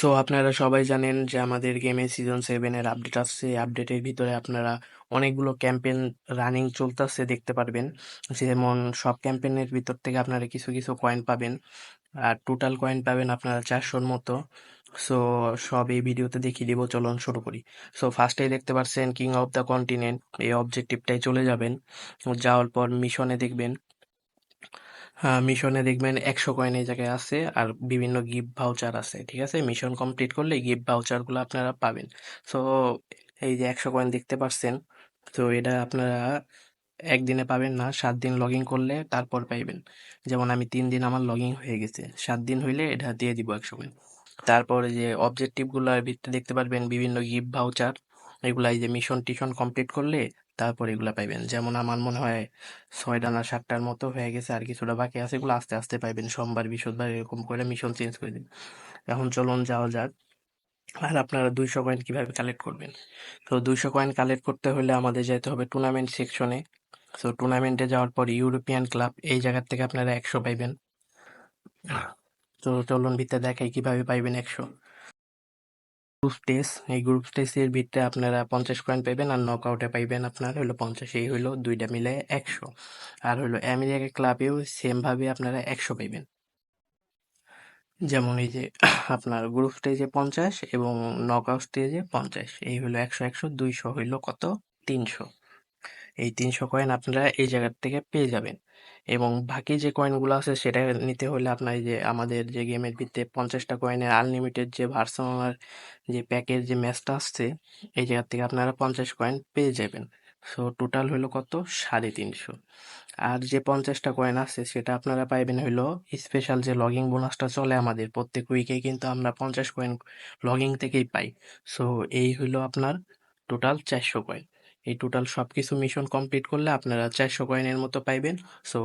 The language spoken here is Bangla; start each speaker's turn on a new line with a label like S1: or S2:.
S1: সো আপনারা সবাই জানেন যে আমাদের গেমে সিজন সেভেনের আপডেট আসছে। আপডেটের ভিতরে আপনারা অনেকগুলো ক্যাম্পেন রানিং চলতেছে, দেখতে পারবেন। যেমন সব ক্যাম্পেনের ভিতর থেকে আপনারা কিছু কিছু কয়েন পাবেন। আর টোটাল কয়েন পাবেন আপনারা চারশোর মতো। সো সব এই ভিডিওতে দেখিয়ে দিব, চলুন শুরু করি। সো ফার্স্টেই দেখতে পাচ্ছেন কিং অফ দ্য কন্টিনেন্ট এই অবজেক্টিভটাই চলে যাবেন। যাওয়ার পর মিশনে দেখবেন। হ্যাঁ মিশনে দেখবেন একশো কয়েন এই জায়গায় আছে আর বিভিন্ন গিফট ভাউচার আছে, ঠিক আছে? মিশন কমপ্লিট করলে গিফট ভাউচারগুলো আপনারা পাবেন। সো এই যে একশো কয়েন দেখতে পাচ্ছেন, তো এটা আপনারা একদিনে পাবেন না, সাত দিন লগ ইন করলে তারপর পাইবেন। যেমন আমি তিন দিন আমার লগ ইন হয়ে গেছে, সাত দিন হইলে এটা দিয়ে দিব একশো কয়েন তারপরে যে অবজেক্টিভগুলোর ভিত্তিতে দেখতে পারবেন বিভিন্ন গিফট ভাউচার এগুলা এই যে মিশন টিশন কমপ্লিট করলে তারপর এগুলা পাইবেন। যেমন আমার মনে হয় ছয়টা না সাতটার মতো হয়ে গেছে আর কিছুটা বাকি আছে, এগুলো আস্তে আস্তে পাইবেন। সোমবার, বৃহস্পতিবার এরকম করে মিশন চেঞ্জ করে দিন এখন চলুন যাওয়া যাক। আর আপনারা দুইশো কয়েন কীভাবে কালেক্ট করবেন? তো দুইশো কয়েন কালেক্ট করতে হলে আমাদের যেতে হবে টুর্নামেন্ট সেকশনে তো টুর্নামেন্টে যাওয়ার পর ইউরোপিয়ান ক্লাব এই জায়গার থেকে আপনারা একশো পাইবেন। তো চলুন ভিতরে দেখাই কীভাবে পাইবেন একশো। গ্রুপ স্টেজ এই গ্রুপ স্টেজের ভিতরে আপনারা পঞ্চাশ পয়েন্ট পাইবেন আর নক আউটে পাইবেন আপনার হলো পঞ্চাশ, এই হলো দুইটা মিলে একশো। আর হলো আমেরিকা ক্লাবেও সেমভাবে আপনারা একশো পাইবেন। যেমন এই যে আপনার গ্রুপ স্টেজে পঞ্চাশ এবং নক আউট স্টেজে পঞ্চাশ, এই হলো একশো একশো, দুইশো হইল কত? তিনশো। এই তিনশো কয়েন আপনারা এই জায়গার থেকে পেয়ে যাবেন। এবং বাকি যে কয়েনগুলো আছে সেটা নিতে হলে আপনার যে আমাদের যে গেমের ভিতরে পঞ্চাশটা কয়েনের আনলিমিটেড যে ভার্সনাল যে প্যাকের যে ম্যাচটা আসছে, এই জায়গার থেকে আপনারা পঞ্চাশ কয়েন পেয়ে যাবেন। সো টোটাল হলো কত? সাড়ে তিনশো। আর যে পঞ্চাশটা কয়েন আছে সেটা আপনারা পাইবেন হইল স্পেশাল যে লগিং বোনাসটা চলে আমাদের। প্রত্যেক উইকে কিন্তু আমরা পঞ্চাশ কয়েন লগিং থেকেই পাই। সো এই হইল আপনার টোটাল চারশো কয়েন এই টোটাল সবকিছু মিশন কমপ্লিট করলে আপনারা চারশো কয়েনের মতো পাইবেন। সো